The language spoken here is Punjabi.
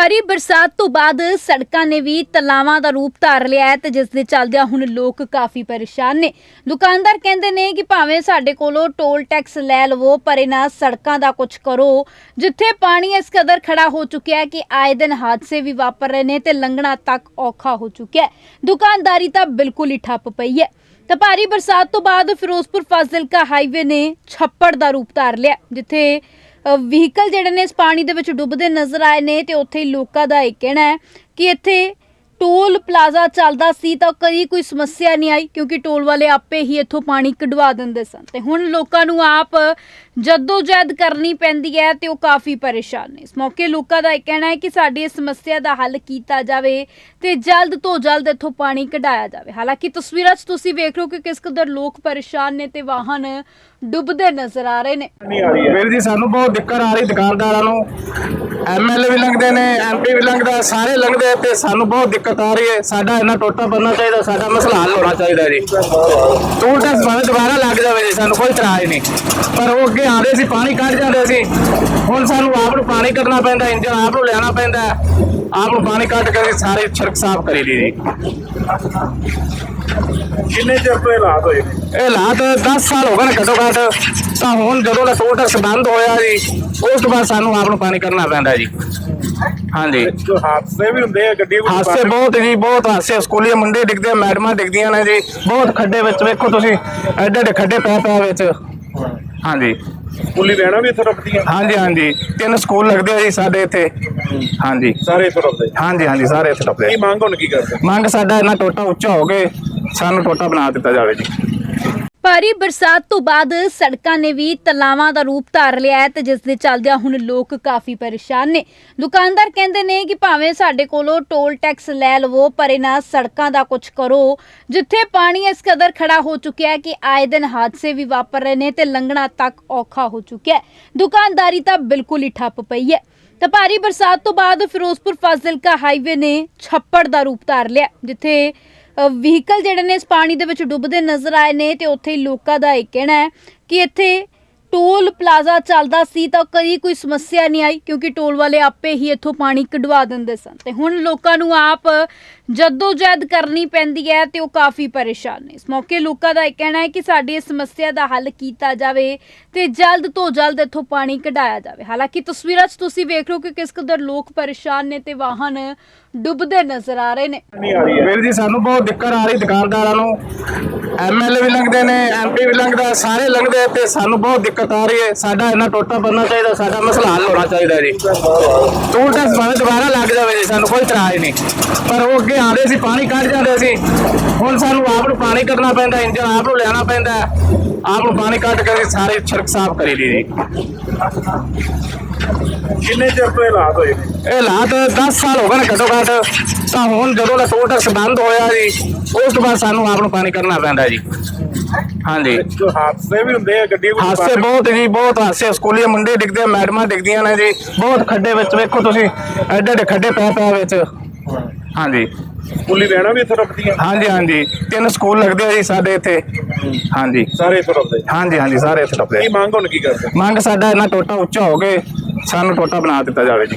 ਭਾਰੀ ਬਰਸਾਤ ਤੋਂ ਬਾਅਦ ਸੜਕਾਂ ਨੇ ਵੀ ਤਲਾਵਾਂ ਦਾ ਰੂਪ ਧਾਰ ਲਿਆ ਹੈ ਤੇ ਜਿਸ ਦੇ ਚੱਲਦਿਆਂ ਹੁਣ ਲੋਕ ਕਾਫੀ ਪਰੇਸ਼ਾਨ ਨੇ। ਦੁਕਾਨਦਾਰ ਕਹਿੰਦੇ ਨੇ ਕਿ ਭਾਵੇਂ ਸਾਡੇ ਕੋਲੋਂ ਟੋਲ ਟੈਕਸ ਲੈ ਲਵੋ, ਪਰ ਇਹਨਾਂ ਸੜਕਾਂ ਦਾ ਕੁਝ ਕਰੋ। ਜਿੱਥੇ ਪਾਣੀ ਇਸ ਕਦਰ ਖੜਾ ਹੋ ਚੁੱਕਿਆ ਹੈ ਕਿ ਆਏ ਦਿਨ ਹਾਦਸੇ ਵੀ ਵਾਪਰ ਰਹੇ ਨੇ ਤੇ ਲੰਘਣਾ ਤੱਕ ਔਖਾ ਹੋ ਚੁੱਕਿਆ ਹੈ। ਦੁਕਾਨਦਾਰੀ ਤਾਂ ਬਿਲਕੁਲ ਹੀ ਠੱਪ ਪਈ ਹੈ। ਤਾਂ ਭਾਰੀ ਬਰਸਾਤ ਤੋਂ ਬਾਅਦ ਫਿਰੋਜ਼ਪੁਰ ਫਾਜ਼ਿਲਕਾ ਹਾਈਵੇ ਨੇ ਛੱਪੜ ਦਾ ਰੂਪ ਧਾਰ ਲਿਆ ਜਿੱਥੇ ਵਹੀਕਲ ਜਿਹੜੇ ਨੇ ਇਸ ਪਾਣੀ ਦੇ ਵਿੱਚ ਡੁੱਬਦੇ ਨਜ਼ਰ ਆਏ ਨੇ ਤੇ ਉੱਥੇ ਲੋਕਾਂ ਦਾ ਇਹ ਕਹਿਣਾ ਹੈ ਕਿ ਇੱਥੇ ਟੋਲ ਪਲਾਜ਼ਾ ਚੱਲਦਾ ਸੀ ਤਾਂ ਕਦੀ ਕੋਈ ਸਮੱਸਿਆ ਨਹੀਂ ਆਈ, ਕਿਉਂਕਿ ਟੋਲ ਵਾਲੇ ਆਪੇ ਹੀ ਇੱਥੋਂ ਪਾਣੀ ਕਢਵਾ ਦਿੰਦੇ ਸਨ। ਤੇ ਹੁਣ ਲੋਕਾਂ ਨੂੰ ਆਪ ਜਹਿਦ ਕਰਨੀ ਪੈਂਦੀ ਹੈ ਤੇ ਉਹ ਕਾਫੀ ਪਰੇਸ਼ਾਨ ਨੇ। ਇਸ ਮੌਕੇ ਲੋਕਾਂ ਦਾ ਇਹ ਕਹਿਣਾ ਹੈ ਕਿ ਸਾਡੀ ਇਸ ਸਮੱਸਿਆ ਦਾ ਹੱਲ ਕੀਤਾ ਜਾਵੇ ਤੇ ਜਲਦ ਤੋਂ ਜਲਦ ਇੱਥੋਂ ਪਾਣੀ ਕਢਾਇਆ ਜਾਵੇ। ਹਾਲਾਂਕਿ ਤਸਵੀਰਾਂ 'ਚ ਤੁਸੀਂ ਵੇਖ ਰਹੇ ਹੋ ਕਿ ਕਿਸ ਕਦਰ ਲੋਕ ਪਰੇਸ਼ਾਨ ਨੇ ਤੇ ਵਾਹਨ ਡੁੱਬਦੇ ਨਜ਼ਰ ਆ ਰਹੇ ਨੇ। ਵੀਰ ਜੀ, ਸਾਨੂੰ ਬਹੁਤ ਦਿੱਕਤ ਆ ਰਹੀ ਦੁਕਾਨਦਾਰਾਂ ਨੂੰ। ਐਮਐਲਏ ਵੀ ਲੰਘਦੇ ਨੇ ਐਮਪੀ ਵੀ ਲੰਘਦਾ, ਸਾਰੇ ਲੰਘਦੇ ਤੇ ਸਾਨੂੰ ਬਹੁਤ ਦਿੱਕਤ ਆ ਰਹੀ ਹੈ। ਸਾਡਾ ਇਹਨਾਂ ਟੋਟਾ ਬਣਨਾ ਚਾਹੀਦਾ, ਸਾਡਾ ਮਸਲਾ ਹੱਲ ਹੋਣਾ ਚਾਹੀਦਾ ਜੀ। ਟੋਲ ਟੈਕਸ ਭਾਵੇਂ ਦੁਬਾਰਾ ਲੱਗ ਜਾਵੇ ਜੀ, ਸਾਨੂੰ ਕੋਈ ਇਤਰਾਜ਼ ਨਹੀਂ। ਪਰ ਉਹ ਅੱਗੇ ਆਦੇ ਸੀ, ਪਾਣੀ ਕੱਢ ਜਾਂਦੇ ਸੀ। ਹੁਣ ਸਾਨੂੰ ਆਪ ਨੂੰ ਪਾਣੀ ਕੱਢਣਾ ਪੈਂਦਾ ਇੰਜਨ ਆਪ ਨੂੰ ਲੈਣਾ ਪੈਂਦਾ। ਆਪ ਨੂੰ ਪਾਣੀ ਕੱਢ ਕੇ ਸਾਰੇ ਛਿੜਕ ਸਾਫ਼ ਕਰੀ ਲਈ ਜੀ। ਕਿੰਨੇ ਚਿਰ ਤੋਂ ਇਹ ਹਾਲਾਤ ਹੋਏ ਨੇ? ਇਹ ਹਾਲਾਤ 10 ਸਾਲ ਹੋ ਗਏ ਨੇ ਘੱਟੋ ਘੱਟ। ਤਾਂ ਹੁਣ ਜਦੋਂ ਦਾ ਟੋਲ ਟੈਕਸ ਬੰਦ ਹੋਇਆ ਜੀ ਉਸ ਤੋਂ ਬਾਅਦ ਸਾਨੂੰ ਆਪ ਨੂੰ ਪਾਣੀ ਕਰਨਾ ਪੈਂਦਾ ਜੀ। ਹਾਂਜੀ। ਜੋ ਹਾਦਸੇ ਵੀ ਹੁੰਦੇ ਆ ਗੱਡੀ ਵਿੱਚ ਹਾਸੇ ਬਹੁਤ ਜੀ ਬਹੁਤ ਹਾਸੇ ਸਕੂਲੀ ਮੁੰਡੇ ਡਿੱਗਦੇ ਆ ਮੈਡਮਾਂ ਡਿੱਗਦੀਆਂ ਨੇ ਜੀ। ਬਹੁਤ ਖੱਡੇ ਵਿੱਚ ਵੇਖੋ ਤੁਸੀਂ ਐਡੇ ਐਡੇ ਖੱਡੇ ਪੈ ਪੈ ਵਿੱਚ। ਹਾਂਜੀ। ਪੁਲੀ ਵੈਣਾ ਵੀ ਇੱਥੇ ਰੁਕਦੀਆਂ ਹਾਂਜੀ ਹਾਂਜੀ। ਤਿੰਨ ਸਕੂਲ ਲੱਗਦੇ ਆ ਜੀ ਸਾਡੇ ਇੱਥੇ। ਹਾਂਜੀ। ਸਾਰੇ ਇੱਥੇ ਰੁਕਦੇ ਹਾਂਜੀ ਹਾਂਜੀ ਸਾਰੇ ਇੱਥੇ ਟੱਪਦੇ ਕੀ ਮੰਗ ਹੁਣ ਕੀ ਕਰਦੇ? ਮੰਗ ਸਾਡਾ ਇਹਨਾਂ ਟੋਟਾ ਉੱਚਾ ਹੋ ਕੇ ਸਾਨੂੰ ਟੋਟਾ ਬਣਾ ਦਿੱਤਾ ਜਾਵੇ ਜੀ। ਭਾਰੀ ਬਰਸਾਤ ਤੋਂ ਬਾਅਦ ਸੜਕਾਂ ਨੇ ਵੀ ਤਲਾਵਾਂ ਦਾ ਰੂਪ ਧਾਰ ਲਿਆ ਹੈ ਤੇ ਜਿਸ ਦੇ ਚੱਲਦਿਆਂ ਹੁਣ ਲੋਕ ਕਾਫੀ ਪਰੇਸ਼ਾਨ ਨੇ। ਦੁਕਾਨਦਾਰ ਕਹਿੰਦੇ ਨੇ ਕਿ ਭਾਵੇਂ ਸਾਡੇ ਕੋਲੋਂ ਟੋਲ ਟੈਕਸ ਲੈ ਲਵੋ, ਪਰ ਇਹਨਾਂ ਸੜਕਾਂ ਦਾ ਕੁਝ ਕਰੋ। ਜਿੱਥੇ ਪਾਣੀ ਇਸ ਕਦਰ ਖੜਾ ਹੋ ਚੁੱਕਿਆ ਹੈ ਕਿ ਆਏ ਦਿਨ ਹਾਦਸੇ ਵੀ ਵਾਪਰ ਰਹੇ ਨੇ ਤੇ ਲੰਘਣਾ ਤੱਕ ਔਖਾ ਹੋ ਚੁੱਕਿਆ ਹੈ। ਦੁਕਾਨਦਾਰੀ ਤਾਂ ਬਿਲਕੁਲ ਹੀ ਠੱਪ ਪਈ ਹੈ। ਤਾਂ ਭਾਰੀ ਬਰਸਾਤ ਤੋਂ ਬਾਅਦ ਫਿਰੋਜ਼ਪੁਰ ਫਾਜ਼ਿਲਕਾ ਹਾਈਵੇ ਨੇ ਛੱਪੜ ਦਾ ਰੂਪ ਧਾਰ ਲਿਆ ਜਿੱਥੇ ਵਹੀਕਲ ਜਿਹੜੇ ਨੇ ਇਸ ਪਾਣੀ ਦੇ ਵਿੱਚ ਡੁੱਬਦੇ ਨਜ਼ਰ ਆਏ ਨੇ ਤੇ ਉੱਥੇ ਹੀ ਲੋਕਾਂ ਦਾ ਇਹ ਕਹਿਣਾ ਹੈ ਕਿ ਇੱਥੇ ਟੋਲ ਪਲਾਜ਼ਾ ਚੱਲਦਾ ਸੀ ਤਾਂ ਕਦੀ ਕੋਈ ਸਮੱਸਿਆ ਨਹੀਂ ਆਈ, ਕਿਉਂਕਿ ਟੋਲ ਵਾਲੇ ਆਪੇ ਹੀ ਇੱਥੋਂ ਪਾਣੀ ਕਢਵਾ ਦਿੰਦੇ ਸਨ। ਤੇ ਹੁਣ ਲੋਕਾਂ ਨੂੰ ਆਪ ਜਹਿਦ ਕਰਨੀ ਪੈਂਦੀ ਹੈ ਤੇ ਉਹ ਕਾਫੀ ਪਰੇਸ਼ਾਨ ਨੇ। ਇਸ ਮੌਕੇ ਲੋਕਾਂ ਦਾ ਇਹ ਕਹਿਣਾ ਹੈ ਕਿ ਸਾਡੀ ਇਸ ਸਮੱਸਿਆ ਦਾ ਹੱਲ ਕੀਤਾ ਜਾਵੇ ਤੇ ਜਲਦ ਤੋਂ ਜਲਦ ਇੱਥੋਂ ਪਾਣੀ ਕਢਾਇਆ ਜਾਵੇ। ਹਾਲਾਂਕਿ ਤਸਵੀਰਾਂ 'ਚ ਤੁਸੀਂ ਵੇਖ ਰਹੇ ਹੋ ਕਿ ਕਿਸ ਕਦਰ ਲੋਕ ਪਰੇਸ਼ਾਨ ਨੇ ਤੇ ਵਾਹਨ ਡੁੱਬਦੇ ਨਜ਼ਰ ਆ ਰਹੇ ਨੇ। ਨਹੀਂ ਆ ਰਹੀ ਹੈ ਵੀਰ ਜੀ, ਸਾਨੂੰ ਬਹੁਤ ਦਿੱਕਤ ਆ ਰਹੀ ਦੁਕਾਨਦਾਰਾਂ ਨੂੰ। ਐਮਐਲਏ ਵੀ ਲੰਘਦੇ ਨੇ ਐਮਪੀ ਵੀ ਲੰਘਦਾ, ਸਾਰੇ ਲੰਘਦੇ ਤੇ ਸਾਨੂੰ ਬਹੁਤ ਦਿੱਕਤ ਆ ਰਹੀ ਹੈ। ਸਾਡਾ ਇਹਨਾਂ ਟੋਟਾ ਬਣਨਾ ਚਾਹੀਦਾ, ਸਾਡਾ ਮਸਲਾ ਹੱਲ ਹੋਣਾ ਚਾਹੀਦਾ ਜੀ। ਟੋਲ ਟੈਕਸ ਭਾਵੇਂ ਦੁਬਾਰਾ ਲੱਗ ਜਾਵੇ ਜੀ, ਸਾਨੂੰ ਕੋਈ ਇਤਰਾਜ਼ ਨਹੀਂ। ਪਰ ਉਹ ਅੱਗੇ ਆਦੇ ਸੀ, ਪਾਣੀ ਕੱਢ ਜਾਂਦੇ ਸੀ। ਹੁਣ ਸਾਨੂੰ ਆਪ ਨੂੰ ਪਾਣੀ ਕੱਢਣਾ ਪੈਂਦਾ ਇੰਜਨ ਆਪ ਨੂੰ ਲੈਣਾ ਪੈਂਦਾ। ਆਪ ਨੂੰ ਪਾਣੀ ਕੱਢ ਕੇ ਸਾਰੇ ਛਿੜਕ ਸਾਫ਼ ਕਰੀ ਲਈ ਜੀ। ਕਿੰਨੇ ਚਿਰ ਤੋਂ ਇਹ ਹਾਲਾਤ ਹੋਏ ਨੇ? ਇਹ ਹਾਲਾਤ 10 ਸਾਲ ਹੋ ਗਏ ਨੇ ਘੱਟੋ ਘੱਟ। ਤਾਂ ਹੁਣ ਜਦੋਂ ਦਾ ਟੋਲ ਟੈਕਸ ਬੰਦ ਹੋਇਆ ਜੀ ਉਸ ਤੋਂ ਬਾਅਦ ਸਾਨੂੰ ਆਪ ਨੂੰ ਪਾਣੀ ਕਰਨਾ ਪੈਂਦਾ ਜੀ। ਹਾਂਜੀ। ਜੋ ਹਾਦਸੇ ਵੀ ਹੁੰਦੇ ਆ ਗੱਡੀ ਵਿੱਚ ਹਾਸੇ ਬਹੁਤ ਜੀ ਬਹੁਤ ਹਾਸੇ ਸਕੂਲੀ ਮੁੰਡੇ ਡਿੱਗਦੇ ਆ ਮੈਡਮਾਂ ਡਿੱਗਦੀਆਂ ਨੇ ਜੀ। ਬਹੁਤ ਖੱਡੇ ਵਿੱਚ ਵੇਖੋ ਤੁਸੀਂ ਐਡੇ ਐਡੇ ਖੱਡੇ ਪੈ ਪੈ ਵਿੱਚ। ਹਾਂਜੀ। ਪੁਲੀ ਵੈਣਾ ਵੀ ਇੱਥੇ ਰੁਕਦੀਆਂ ਹਾਂਜੀ ਹਾਂਜੀ। ਤਿੰਨ ਸਕੂਲ ਲੱਗਦੇ ਆ ਜੀ ਸਾਡੇ ਇੱਥੇ। ਹਾਂਜੀ। ਸਾਰੇ ਇੱਥੇ ਰੁਕਦੇ ਹਾਂਜੀ ਹਾਂਜੀ ਸਾਰੇ ਇੱਥੇ ਟੱਪਦੇ ਕੀ ਮੰਗ ਹੁਣ ਕੀ ਕਰਦੇ? ਮੰਗ ਸਾਡਾ ਇਹਨਾਂ ਟੋਟਾ ਉੱਚਾ ਹੋ ਕੇ ਸਾਨੂੰ ਟੋਟਾ ਬਣਾ ਦਿੱਤਾ ਜਾਵੇ ਜੀ।